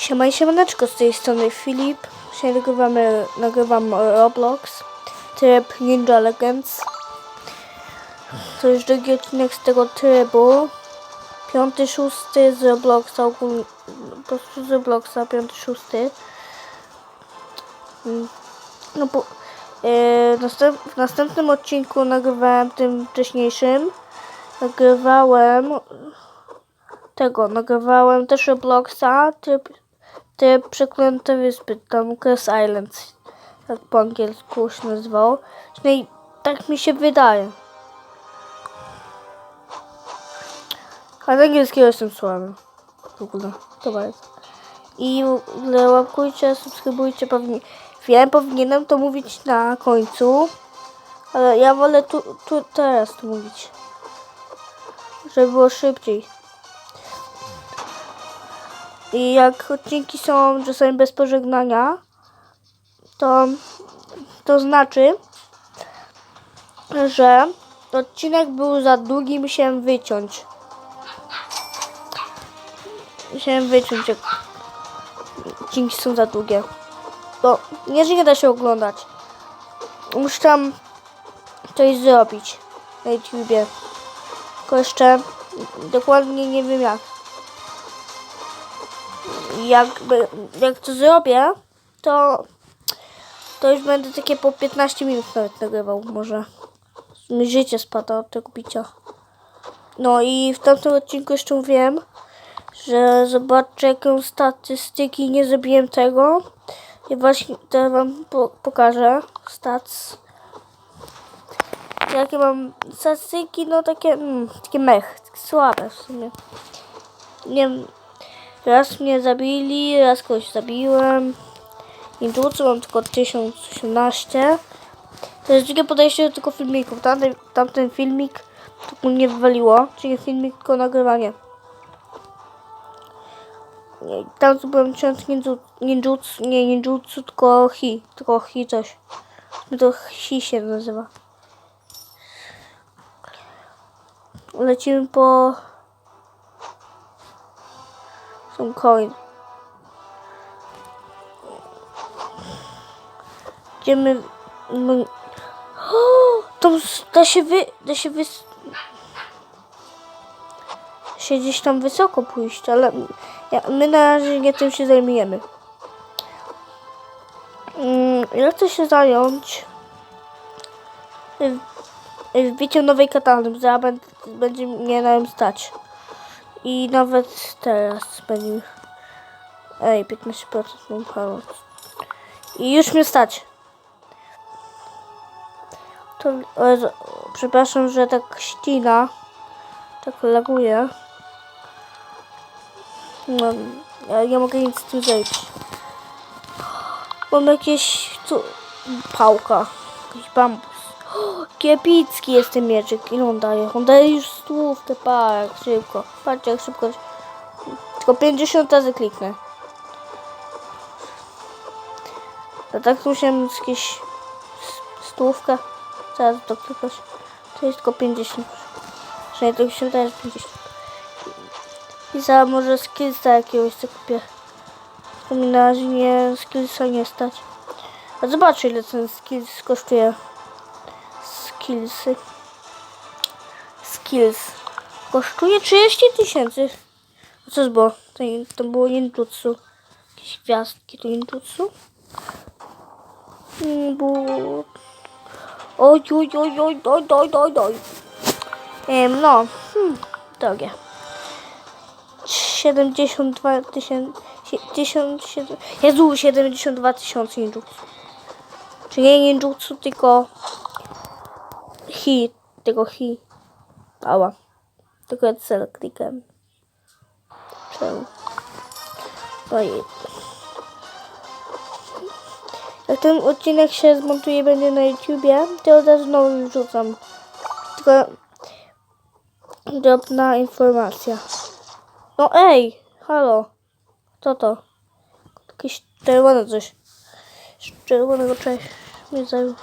Siema i siemaneczko, z tej strony Filip. Dzisiaj nagrywamy, nagrywam Roblox, tryb Ninja Legends. To już drugi odcinek z tego trybu. Piąty, szósty z Robloxa, ogólnie, po prostu z Robloxa, piąty, szósty. Mm, No bo e, następ, w następnym odcinku nagrywałem tym wcześniejszym. Nagrywałem tego, nagrywałem też Robloxa, tryb, tryb Przeklęte Wyspy, tam Cross Islands, jak po angielsku się nazywało. Przynajmniej tak mi się wydaje. A z angielskiego jestem słaby. W ogóle, to jest. I w łapkujcie, subskrybujcie, pewnie. Wiem, powinienem to mówić na końcu, ale ja wolę tu, tu teraz to mówić. Żeby było szybciej. I jak odcinki są czasami bez pożegnania, to, to znaczy, że odcinek był za długi, musiałem wyciąć. Musiałem wyciąć, jak odcinki są za długie. Bo nie, że nie da się oglądać. Muszę tam coś zrobić na YouTubie. Tylko jeszcze dokładnie nie wiem jak jakby, jak to zrobię, to, to już będę takie po 15 minut nawet nagrywał, może. Mi życie spada od tego bicia. No i w tamtym odcinku jeszcze mówiłem, że zobaczę jaką statystyki nie zrobiłem tego. I właśnie teraz wam po pokażę stats. Jakie mam statystyki, no takie, mm, takie mech, takie słabe w sumie. Nie wiem, Raz mnie zabili, raz kogoś zabiłem. Ninjutsu mam tylko 1018. To jest drugie podejście do tego filmiku. Tamten, tamten filmik to mnie wywaliło. Czyli filmik, tylko nagrywanie. Nie, Tam zrobiłem 1000 ninjutsu, ninjutsu, nie ninjutsu, tylko hi. Tylko hi coś. To hi się nazywa. Lecimy po some coin. Idziemy... my- O, to da się wy... Da się wy... się gdzieś tam wysoko pójść, ale ja, my na razie nie tym się zajmujemy. Mm, Ja chcę się zająć y, wbiciem nowej katany, zaraz będę- będzie mnie na stać. I nawet teraz będzie. Ej, 15% mam pomoc. I już mnie stać. To, o przepraszam, że tak ścina. Tak laguje. No, ja nie mogę nic z tym zrobić. Mam jakieś tu pałka. Jakiś bambus. Kiepicki jest ten mieczyk. Ile on daje? On daje już stówkę, park, szybko. Patrzcie jak szybko. Tylko 50 razy kliknę. A tak musiałem jakieś stówkę. Teraz to klikać. To jest tylko 50. Że nie, to się też 50. I za może skillsa jakiegoś co kupię. To mi na razie nie skillsa nie stać. A zobaczę ile ten skills kosztuje skillsy. Skills. Kosztuje 30 tysięcy. A co było? To, nie- to było ninjutsu. Jakieś gwiazdki to ninjutsu. Mm, Bu... Oj, oj, oj, oj, oj, oj, oj, oj. Em, no, hmm, drogie. 72 tysięcy... 1700... Jezu, 72 tysiące ninjutsu. Czyli nie ninjutsu, tylko hi, tego hi. Ała. Tylko ja cel klikam. Czemu? Ojej. Jak ten odcinek się zmontuje będzie na YouTubie, to od razu znowu wrzucam. Tylko drobna informacja. No ej, halo. Co to? Jakieś czerwone coś. Z czerwonego cześć. Mnie zajął.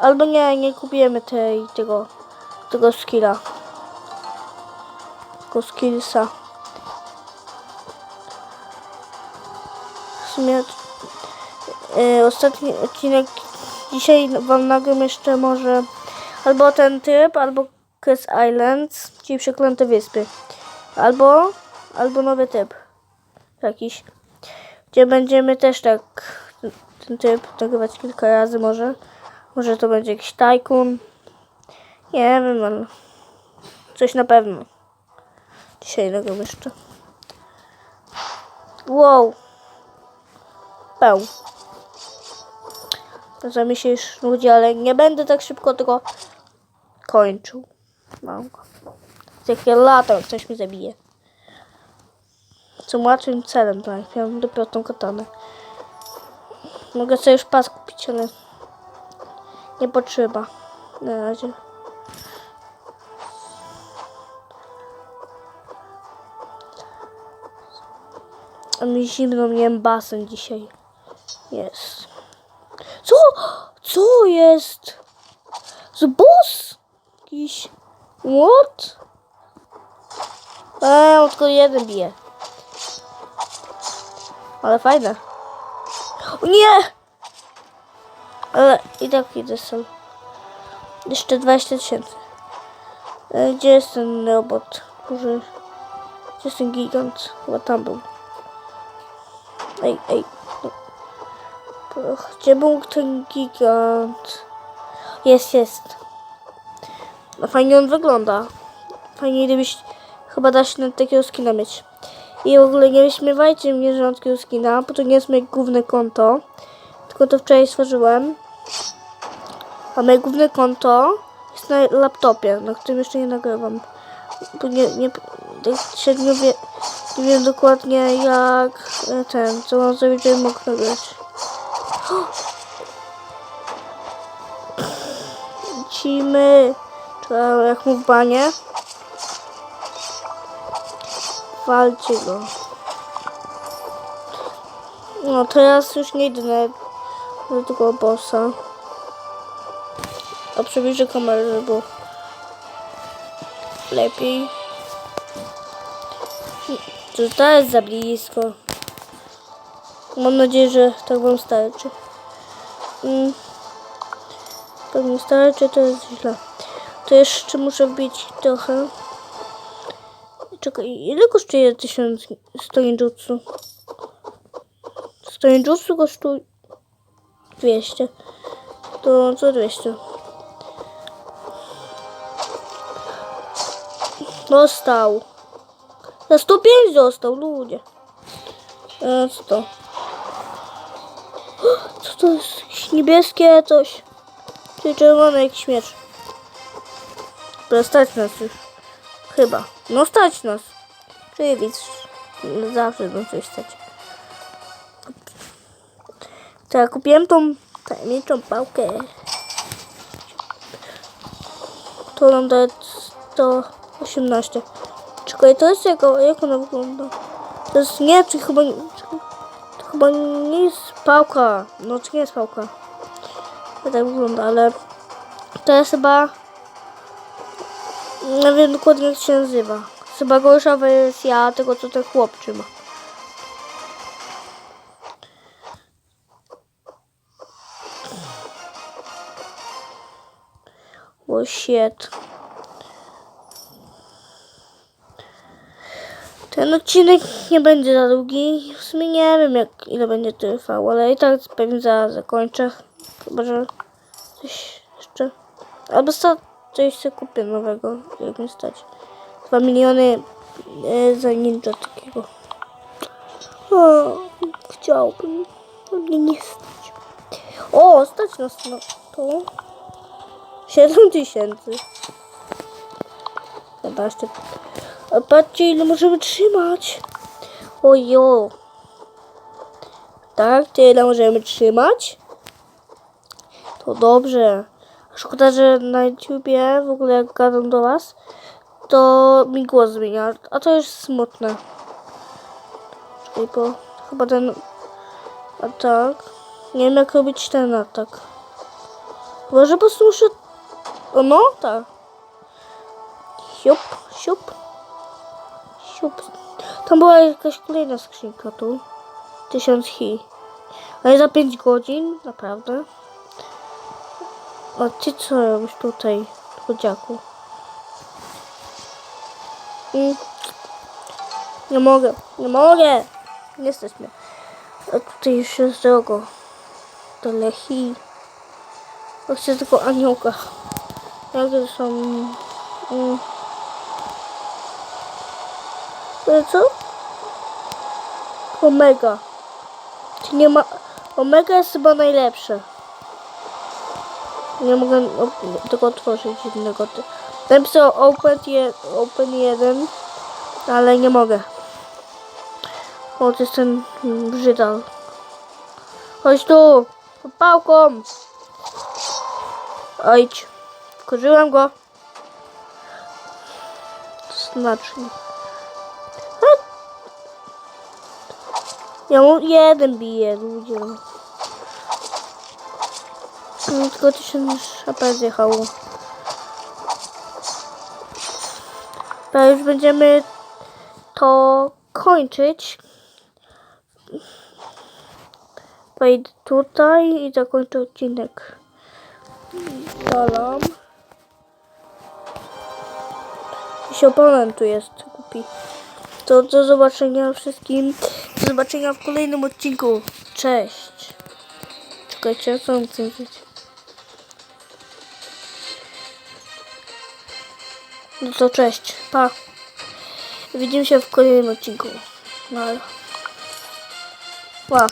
Albo nie, nie kupujemy tej, tego tego skilla. Tego skillsa. W sumie e, ostatni odcinek dzisiaj wam nagram jeszcze może albo ten typ, albo Chris Islands, czyli przeklęte wyspy. Albo, albo nowy typ. Jakiś. Gdzie będziemy też tak ten typ nagrywać kilka razy może. Może to będzie jakiś tajkun. Nie wiem, ale coś na pewno. Dzisiaj nagram jeszcze. Wow. Peł. Za mi się już nudzi, ale nie będę tak szybko tego kończył. Mam go. Jakie lata, ktoś mi zabije. Co łatwym celem, tak. Miałem dopiero tą katanę. Mogę sobie już pas kupić, ale nie potrzeba. Na razie. A mi zimno, miałem basen dzisiaj. Jest. Co? Co jest? Z boss? Jakiś... What? Eee, tylko jeden bije. Ale fajne. O nie! Ale i tak idę sam. Jeszcze 20 tysięcy. E, Gdzie jest ten robot? Może... Gdzie jest ten gigant? Chyba tam był. Ej, ej. Gdzie był ten gigant? Jest, jest. No fajnie on wygląda. Fajnie gdybyś... Chyba da się na takiego skina mieć. I w ogóle nie wyśmiewajcie mnie, że mam takiego skina, bo to nie jest moje główne konto. Tylko to wczoraj stworzyłem. A moje główne konto jest na laptopie, na którym jeszcze nie nagrywam. Bo nie, nie, tak średnio wie, nie wiem dokładnie jak e, ten, co mam zrobić, żeby mógł nagrać. Lecimy. Jak mu w banie. Walcie go. No teraz już nie idę do tego bossa. A przybliżę kamerę, żeby lepiej. To to jest za blisko. Mam nadzieję, że tak wam starczy. Mm. Pewnie starczy, to jest źle. To jeszcze muszę wbić trochę. Czekaj, ile kosztuje 1000 stoinjutsu? Stoinjutsu kosztuje 200. To co 200? Dostał. Za 105 dostał, ludzie. Co to? Co to jest? Niebieskie coś. Czy czerwone jakiś miecz. Dobra, stać nas już. Chyba. No stać nas. Czyli widz. Zawsze bym coś stać. Tak, kupiłem tą tajemniczą pałkę. To nam daje 118. Czekaj, to jest jako, jak ona wygląda? To jest nie, czy chyba to chyba nie jest pałka. No, to nie jest pałka. To tak wygląda, ale to jest chyba nie wiem dokładnie jak się nazywa. Chyba gorsza wersja tego, co ten chłop trzyma. O shit. Ten odcinek nie będzie za długi. W sumie nie wiem jak ile będzie trwał, ale i tak pewnie za zakończę. Chyba, że coś jeszcze. Albo sta coś sobie kupię nowego, jak mi stać. 2 miliony e, za ninja takiego. O, chciałbym. ale nie stać. O, stać nas na to. 7 tysięcy. 14. A patrzcie ile możemy trzymać. Ojo. Tak, tyle możemy trzymać. To dobrze. Szkoda, że na YouTubie w ogóle jak gadam do was, to mi głos zmienia. A to już smutne. Czekaj, bo chyba ten atak. Nie wiem jak robić ten atak. Chyba, że po prostu muszę... No, tak. Siup, siup. Siup. Tam była jakaś kolejna skrzynka tu. 1000 hi. Ale za 5 godzin, naprawdę. A ty co robisz tutaj, chodziaku? Mm. Nie mogę, nie mogę. Nie jesteśmy. A tutaj już jest drogo. Do Lechi. Chcę tylko aniołka. Jakie są... Mm. Ale co? Omega. Czy nie ma... Omega jest chyba najlepsze. Nie mogę tego otworzyć ty- Napisał open, je, open 1, ale nie mogę. O, to jest ten brzydal. Chodź tu! Pałką! Ojdź. Wkurzyłem go. Znacznie. A! Ja mu jeden bije, ludzie. No, tylko 1000 HP zjechało. To już będziemy to kończyć. Wejdę tutaj i zakończę odcinek. Salam. Jakiś oponent tu jest głupi. To do zobaczenia wszystkim. Do zobaczenia w kolejnym odcinku. Cześć. Czekajcie, co mam chcę powiedzieć? No to cześć. Pa. Widzimy się w kolejnym odcinku. No ale... Pa.